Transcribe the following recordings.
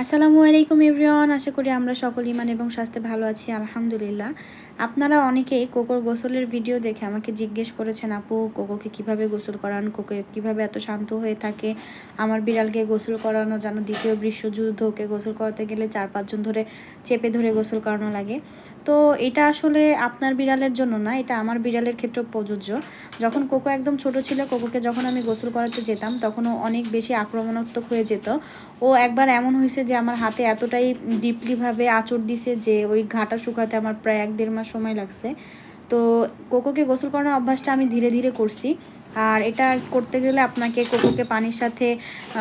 আসসালামু আলাইকুম এভরিওয়ান, আশা করি আমরা সকল ইমান এবং স্বাস্থ্যে ভালো আছি, আলহামদুলিল্লাহ। আপনারা অনেকেই কোকোর গোসলের ভিডিও দেখে আমাকে জিজ্ঞেস করেছেন, আপু, কোকোকে কীভাবে গোসল করান? কোকো কীভাবে এত শান্ত হয়ে থাকে? আমার বিড়ালকে গোসল করানো যেন দ্বিতীয় বিশ্বযুদ্ধকে গোসল করাতে গেলে চার পাঁচজন ধরে চেপে ধরে গোসল করানো লাগে। তো এটা আসলে আপনার বিড়ালের জন্য না, এটা আমার বিড়ালের ক্ষেত্রেও প্রযোজ্য। যখন কোকো একদম ছোট ছিল, কোকোকে যখন আমি গোসল করাতে যেতাম, তখন ও অনেক বেশি আক্রমণাত্মক হয়ে যেত। ও একবার এমন হয়েছে যে, আমার হাতে এতটাই ডিপলিভাবে আঁচড় দিছে যে, ওই ঘাটা শুকাতে আমার প্রায় এক দেড় মাস সময় লাগছে। তো কোকোকে গোসল করানোর অভ্যাসটা আমি ধীরে ধীরে করছি। আর এটা করতে গেলে আপনাকে কোকোকে পানির সাথে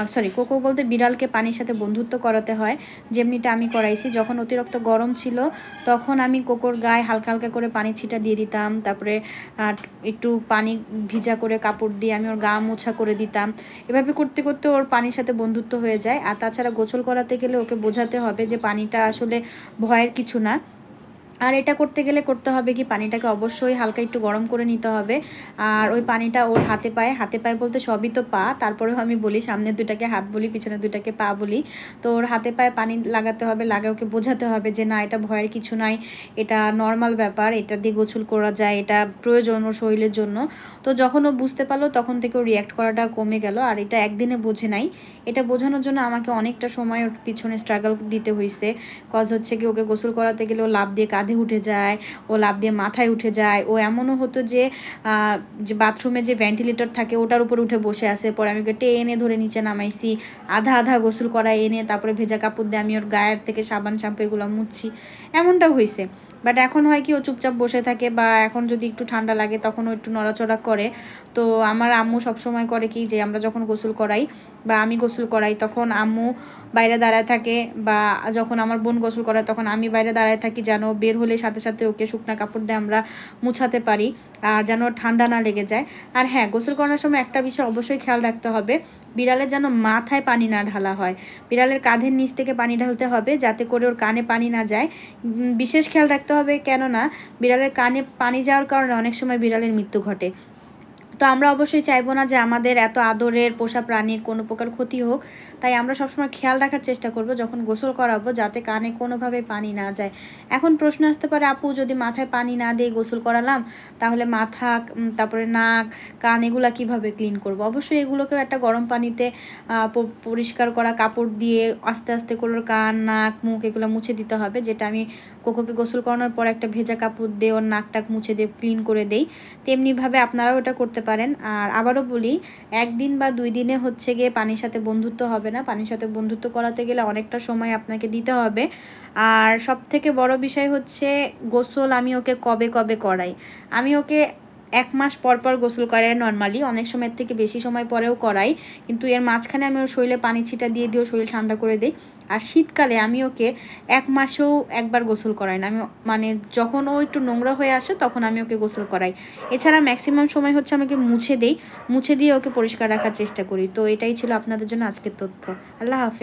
সরি কোকো বলতে বিড়ালকে পানির সাথে বন্ধুত্ব করাতে হয়। যেমনিটা আমি করাইছি, যখন অতিরিক্ত গরম ছিল, তখন আমি কোকোর গায়ে হালকা হালকা করে পানি ছিটা দিয়ে দিতাম। তারপরে একটু পানি ভিজা করে কাপড় দিয়ে আমি ওর গা মোছা করে দিতাম। এভাবে করতে করতে ওর পানির সাথে বন্ধুত্ব হয়ে যায়। আর তাছাড়া গোসল করাতে গেলে ওকে বোঝাতে হবে যে পানিটা আসলে ভয়ের কিছু না। আর এটা করতে গেলে করতে হবে কি, পানিটাকে অবশ্যই হালকা একটু গরম করে নিতে হবে। আর ওই পানিটা ওর হাতে পায়ে হাতে পায়ে বলতে সবই তো পা, তারপরেও আমি বলি সামনের দুটাকে হাত বলি, পিছনে দুটাকে পা বলি। তো ওর হাতে পায়ে পানি লাগাতে হবে, লাগে ওকে বোঝাতে হবে যে না, এটা ভয়ের কিছু নাই, এটা নর্মাল ব্যাপার, এটা দিয়ে গোছল করা যায়, এটা প্রয়োজন ওর শরীরের জন্য। তো যখন ও বুঝতে পারল, তখন থেকে ও রিয়াক্ট করাটা কমে গেল, আর এটা একদিনে বোঝে নাই। এটা বোঝানোর জন্য আমাকে অনেকটা সময় ওর পিছনে স্ট্রাগল দিতে হয়েছে কজ হচ্ছে কি ওকে গোসল করাতে গেলে ও লাভ দিয়ে কাঁধে কাঁধে উঠে যায়, ও লাভ দিয়ে মাথায় উঠে যায়। ও এমনও হতো যে যে বাথরুমে যে ভেন্টিলেটর থাকে, ওটার উপর উঠে বসে আসে পরে আমি ওকে টেনে ধরে নিচে নামাইছি। আধা আধা গোসল করা এনে তারপরে ভেজা কাপড় দিয়ে আমি ওর গায়ের থেকে সাবান, শ্যাম্পু এগুলো মুছছি। এমনটাও হয়েছে বাট এখন হয় কি, ও চুপচাপ বসে থাকে বা এখন যদি একটু ঠান্ডা লাগে, তখন ও একটু নড়াচড়া করে। তো আমার আম্মু সবসময় করে কি, যে আমরা যখন গোসল করাই বা আমি গোসল করাই, তখন আম্মু বাইরে দাঁড়ায় থাকে বা যখন আমার বোন গোসল করায়, তখন আমি বাইরে দাঁড়ায় থাকি যেন বের হলে সাথে সাথে ওকে শুকনা কাপড় দিয়ে আমরা মুছাতে পারি, আর যেন ঠান্ডা না লেগে যায়। আর হ্যাঁ গোসল করার সময় একটা বিষয় অবশ্যই খেয়াল রাখতে হবে, বিড়ালের যেন মাথায় পানি না ঢালা হয়। বিড়ালের কাঁধের নিচ থেকে পানি ঢালতে হবে যাতে করে ওর কানে পানি না যায়। বিশেষ খেয়াল রাখতে হবে কেননা, বিড়ালের কানে পানি যাওয়ার কারণে অনেক সময় বিড়ালের মৃত্যু ঘটে। তো আমরা অবশ্যই চাইব না যে আমাদের এত আদরের পোষা প্রাণীর কোনো প্রকার ক্ষতি হোক। তাই আমরা সবসময় খেয়াল রাখার চেষ্টা করব, যখন গোসল করাবো, যাতে কানে কোনোভাবে পানি না যায়। এখন প্রশ্ন আসতে পারে, আপু যদি মাথায় পানি না দিয়ে গোসল করালাম, তাহলে মাথা তারপরে নাক, কান এগুলো কীভাবে ক্লিন করব? অবশ্যই এগুলোকেও একটা গরম পানিতে পরিষ্কার করা কাপড় দিয়ে আস্তে আস্তে করে কান, নাক, মুখ এগুলো মুছে দিতে হবে, যেটা আমি কোকোকে গোসল করানোর পর একটা ভেজা কাপড় দিয়ে ওর নাক, টাক মুছে দিয়ে ক্লিন করে দেই। তেমনিভাবে আপনারাও এটা করতে পারেন। আর আবারও বলি, একদিন বা দুই দিনে হচ্ছে গিয়ে পানির সাথে বন্ধুত্ব হবে না। পানির সাথে বন্ধুত্ব করাতে গেলে অনেকটা সময় আপনাকে দিতে হবে। আর সব থেকে বড় বিষয় হচ্ছে, গোসল আমি ওকে কবে কবে করাই? আমি ওকে এক মাস পর পর গোসল করাই নর্মালি অনেক সময়ের থেকে বেশি সময় পরেও করাই কিন্তু এর মাঝখানে আমি ওর শরীরে পানি ছিটা দিয়ে দিয়ে শরীর ঠান্ডা করে দিই। আর শীতকালে আমি ওকে এক মাসেও একবার গোসল করাই না। আমি মানে যখন ও একটু নোংরা হয়ে আসে, তখন আমি ওকে গোসল করাই। এছাড়া ম্যাক্সিমাম সময় হচ্ছে আমাকে মুছে দেই। মুছে দিয়ে ওকে পরিষ্কার রাখার চেষ্টা করি। তো এটাই ছিল আপনাদের জন্য আজকের তথ্য। আল্লাহ হাফিজ।